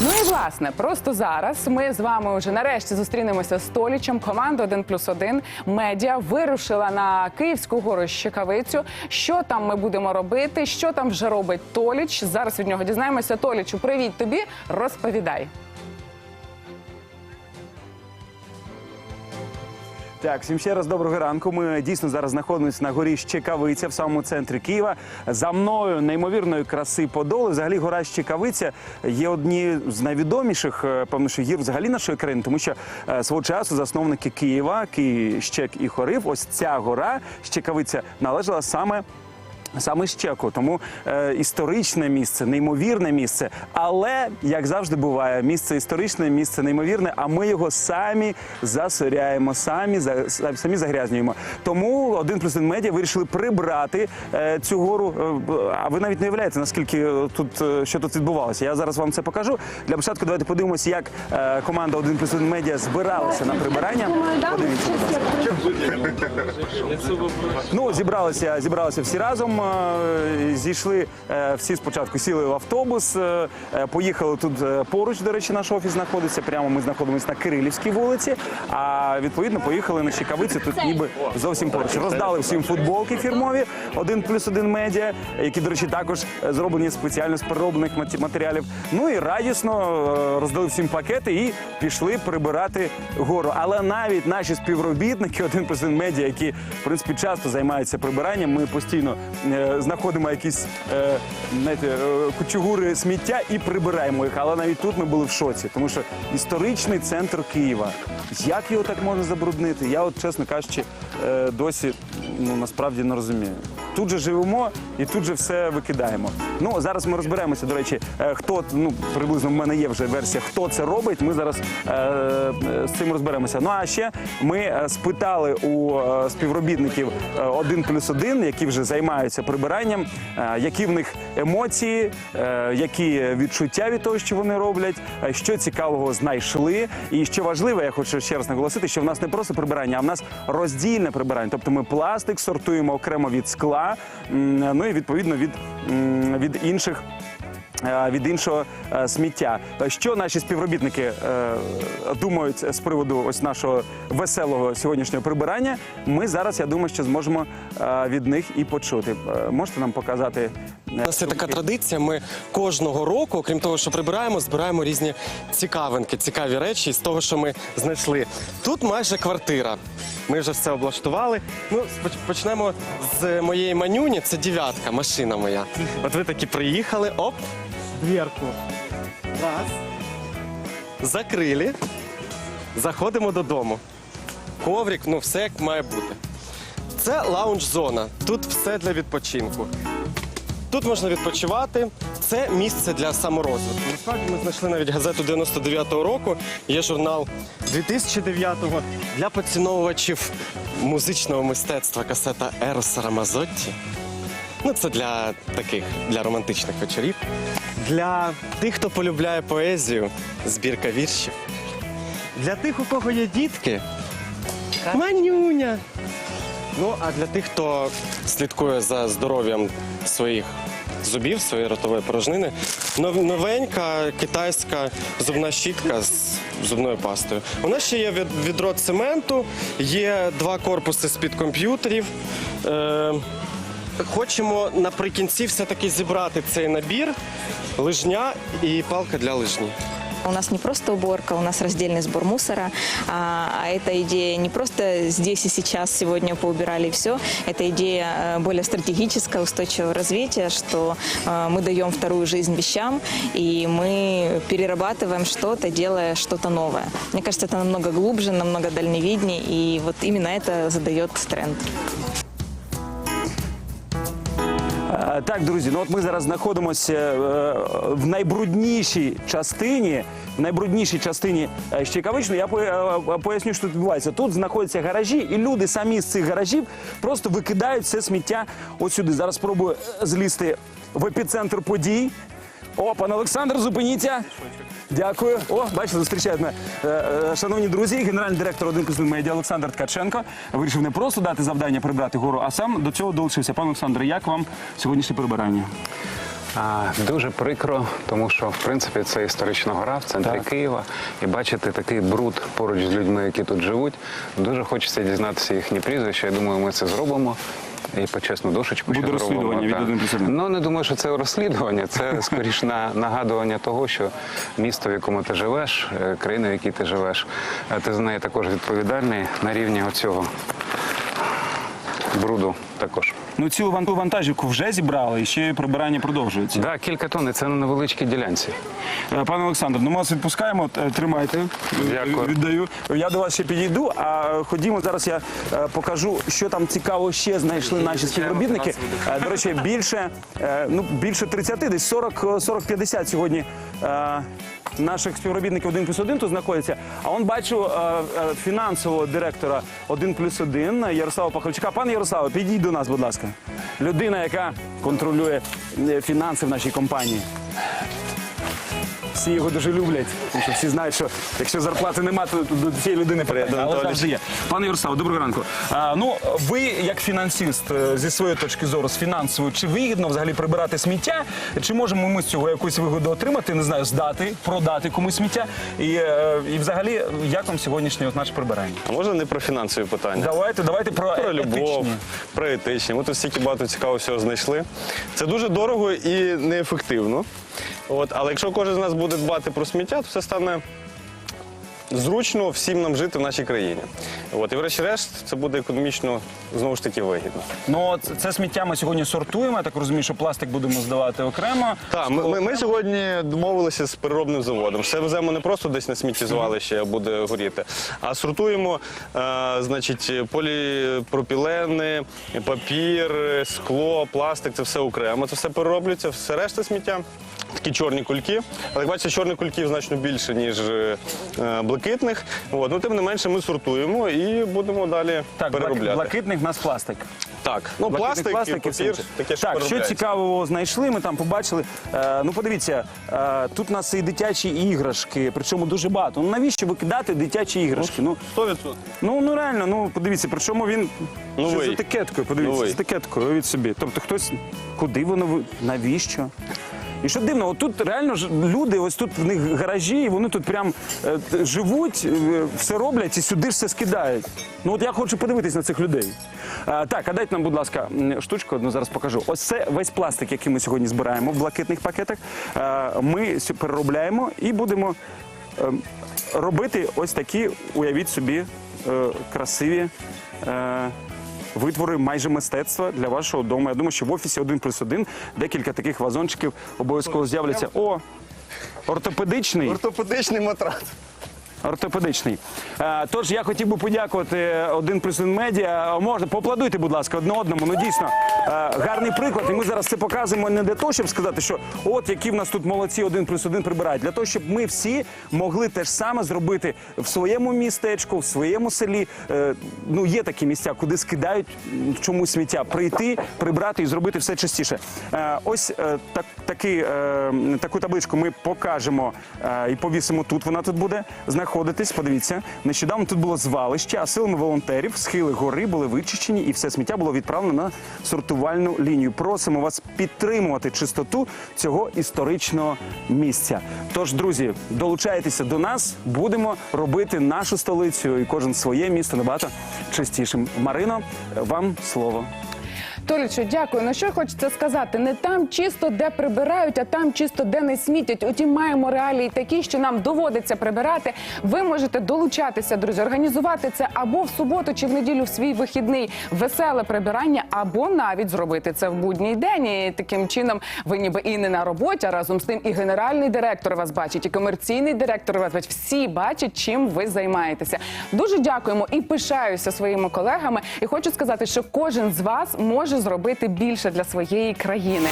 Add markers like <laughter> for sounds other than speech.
Ну і власне, просто зараз ми з вами вже нарешті зустрінемося з Толічем. Команда 1 плюс 1 медіа вирушила на Київську гору Щекавицю. Що там ми будемо робити? Що там вже робить Толіч? Зараз від нього дізнаємося. Толічу, привіт тобі. Розповідай. Так, всім ще раз доброго ранку. Ми дійсно зараз знаходимося на горі Щекавиця в самому центрі Києва. За мною неймовірної краси Подоли. Взагалі гора Щекавиця є одні з найвідоміших е, певно, що гір взагалі нашої країни, тому що е, свого часу засновники Києва, Київ, Щек і Хорив, ось ця гора Щекавиця належала саме. Саме Щеку, тому е, історичне місце, неймовірне місце. Але як завжди буває, місце історичне, місце неймовірне. А ми його самі засоряємо, самі за самі загрязнюємо. Тому один плюс один медіа вирішили прибрати е, цю гору. Е, а ви навіть не уявляєте, наскільки е, тут е, що тут відбувалося. Я зараз вам це покажу. Для початку давайте подивимося, як е, команда один плюс один медіа збиралася на прибирання. Ну, зібралися, зібралися всі разом. Е, Зійшли е, всі спочатку сіли в автобус, е, поїхали тут поруч. До речі, наш офіс знаходиться. Прямо ми знаходимося на Кирилівській вулиці. А відповідно поїхали на Щекавиці, тут ніби зовсім поруч. Роздали всім футболки фірмові один плюс один медіа, які, до речі, також зроблені спеціально з перероблених матеріалів. Ну і радісно роздали всім пакети і пішли прибирати гору. Але навіть наші співробітники, один плюс один медіа, які в принципі часто займаються прибиранням, ми постійно знаходимо якісь е, знаєте, е, кучугури сміття і прибираємо їх. Але навіть тут ми були в шоці, тому що історичний центр Києва. Як його так можна забруднити? Я, от чесно кажучи, е, досі ну насправді не розумію. Тут же живемо і тут же все викидаємо. Ну зараз ми розберемося. До речі, е, хто ну приблизно в мене є вже версія, хто це робить. Ми зараз е, е, з цим розберемося. Ну а ще ми е, спитали у співробітників один плюс один, які вже займаються прибиранням, які в них емоції, які відчуття від того, що вони роблять, що цікавого знайшли. І що важливо, я хочу ще раз наголосити, що в нас не просто прибирання, а в нас роздільне прибирання. Тобто ми пластик сортуємо окремо від скла, ну і відповідно від, від інших. Е, Від іншого е, сміття, що наші співробітники е, думають з приводу ось нашого веселого сьогоднішнього прибирання. Ми зараз, я думаю, що зможемо від них і почути. Можете нам показати У нас є така традиція. Ми кожного року, окрім того, що прибираємо, збираємо різні цікавинки, цікаві речі з того, що ми знайшли. Тут майже квартира. Ми вже все облаштували. Ну, почнемо з моєї манюні. Це дев'ятка, машина моя. От ви такі приїхали, оп, дверку. Раз. Закрили. Заходимо додому. Коврик, ну все як має бути. Це лаунж-зона. Тут все для відпочинку. Тут можна відпочивати. Це місце для саморозвитку. Насправді ми знайшли навіть газету 99-го року. Є журнал 2009-го для поціновувачів музичного мистецтва касета Ероса Рамазотті. Ну, це для таких для романтичних вечорів. Для тих, хто полюбляє поезію, збірка віршів. Для тих, у кого є дітки, манюня. Ну, а для тих, хто слідкує за здоров'ям своїх зубів, своєї ротової порожнини, нов- новенька китайська зубна щітка з зубною пастою. У нас ще є від- відро цементу, є два корпуси з-під комп'ютерів. Е, хочемо наприкінці все-таки зібрати цей набір, лижня і палка для лижні. У нас не просто уборка, у нас раздельный сбор мусора. А, а эта идея не просто здесь и сейчас, сегодня поубирали и все. Это идея э, более стратегического, устойчивого развития, что э, мы даем вторую жизнь вещам, и мы перерабатываем что-то, делая что-то новое. Мне кажется, это намного глубже, намного дальновиднее, и вот именно это задает тренд. Так, друзі, ну от ми зараз знаходимося е, в найбруднішій частині. В найбруднішій частині е, Щекавичної. Я е, поясню, що тут відбувається. Тут знаходяться гаражі, і люди самі з цих гаражів просто викидають все сміття от сюди. Зараз спробую злізти в епіцентр подій. О, пан Олександр, зупиніться. Дякую. О, бачите, зустрічають мене. Е, е, Шановні друзі, генеральний директор один плюс медіа Олександр Ткаченко вирішив не просто дати завдання прибрати гору, а сам до цього долучився. Пане Олександре, як вам сьогоднішнє прибирання? А, дуже прикро, тому що в принципі це історична гора в центрі Так. Києва. І бачити такий бруд поруч з людьми, які тут живуть. Дуже хочеться дізнатися їхні прізвища. Я думаю, ми це зробимо. І почесну дошечку Буде розслідування від так. 1 плюс 1. Ну не думаю, що це розслідування. Це <laughs> скоріш на нагадування того, що місто, в якому ти живеш, е, країна, в якій ти живеш, е, ти за неї також відповідальний на рівні оцього бруду також. Ну цілу ван- вантажівку вже зібрали, і ще прибирання продовжується. Да, кілька тонн, і це на невеличкій ділянці. Е, Пане Олександр, ну ми вас відпускаємо. Е, Тримайте. Дякую. Е, Віддаю. Я до вас ще підійду. А ходімо зараз. Я покажу, що там цікаво ще знайшли наші співробітники. До речі, більше ну більше 30, десь 40, 40-50 сьогодні. Наших співробітників 1 плюс 1 тут знаходяться. А он бачу фінансового директора 1 плюс 1 Ярослава Пахальчука. Пане Ярославе, підійдіть до нас, будь ласка. Людина, яка контролює е, фінанси в нашій компанії. Всі його дуже люблять, тому що всі знають, що якщо зарплати немає, то до цієї людини. Але завжди є. Пане Ярославе, доброго ранку. А, ну, ви як фінансист е, зі своєї точки зору, з фінансової, чи вигідно взагалі прибирати сміття? Чи можемо ми з цього якусь вигоду отримати? Не знаю, здати, продати комусь сміття? І, е, і взагалі, як вам сьогоднішнє от наше прибирання? А можна не про фінансові питання? Давайте, давайте про, Про любов, етичні. про етичні. Ми тут стільки багато цікавого всього знайшли. Це дуже дорого і неефективно. От, але якщо кожен з нас буде дбати про сміття, то все стане зручно всім нам жити в нашій країні. От, і врешті-решт це буде економічно знову ж таки вигідно. Ну, це сміття ми сьогодні сортуємо. Я так розумію, що пластик будемо здавати окремо. Так, ми, ми, ми сьогодні домовилися з переробним заводом. Все веземо не просто десь на сміттєзвалище, а буде горіти, а сортуємо, е, значить, поліпропілени, папір, скло, пластик це все окремо. Це все перероблюється, все решта сміття. Такі чорні кульки. Але як бачите, чорних кульків значно більше, ніж е, блакитних. От. Ну, тим не менше, ми сортуємо і будемо далі Так, переробляти. блакитних в нас пластик. Так, ну Блакитний пластик, і і все папір, інше. таке що Так, що переробляється. цікавого знайшли, ми там побачили. Е, ну, подивіться, е, тут у нас і дитячі іграшки, причому дуже багато. Ну навіщо викидати дитячі іграшки? Ну, 100%. ну, ну реально, ну подивіться, причому він Новий. ще з етикеткою, подивіться, Новий. з етикеткою від собі. Тобто хтось, куди воно, ви- навіщо? І що дивно, от тут реально ж люди, ось тут в них гаражі, і вони тут прям е, живуть, е, все роблять і сюди ж все скидають. Ну от я хочу подивитись на цих людей. Е, так, а дайте нам, будь ласка, штучку одну зараз покажу. Ось це весь пластик, який ми сьогодні збираємо в блакитних пакетах. Е, ми переробляємо і будемо е, робити ось такі, уявіть собі, е, красиві. Е, Витвори майже мистецтва для вашого дому. Я думаю, що в офісі 1 плюс 1 декілька таких вазончиків обов'язково з'являться. О, ортопедичний. Ортопедичний матрац. Ортопедичний. Е, Тож я хотів би подякувати один плюс медіа. Можна поаплодуйте, будь ласка, одне одному. Ну дійсно е, гарний приклад. І ми зараз це показуємо не для того, щоб сказати, що от які в нас тут молодці, один плюс один прибирають. Для того, щоб ми всі могли те ж саме зробити в своєму містечку, в своєму селі. Е, Ну є такі місця, куди скидають чомусь сміття. Прийти, прибрати і зробити все частіше. Е, Ось е, так, таки, е, таку табличку ми покажемо е, і повісимо тут. Вона тут буде знаходитись. Подивіться, нещодавно тут було звалище, а силами волонтерів схили гори були вичищені, і все сміття було відправлено на сортувальну лінію. Просимо вас підтримувати чистоту цього історичного місця. Тож, друзі, долучайтеся до нас, будемо робити нашу столицю і кожен своє місто набагато чистішим. Марино, вам слово. Толічу, дякую. Ну що хочеться сказати? Не там чисто, де прибирають, а там чисто, де не смітять. Утім, маємо реалії такі, що нам доводиться прибирати. Ви можете долучатися, друзі, організувати це або в суботу чи в неділю в свій вихідний веселе прибирання, або навіть зробити це в будній день. І таким чином ви ніби і не на роботі, а разом з тим і генеральний директор вас бачить, і комерційний директор вас бачить. Всі бачать, чим ви займаєтеся. Дуже дякуємо і пишаюся своїми колегами. І хочу сказати, що кожен з вас може зробити більше для своєї країни.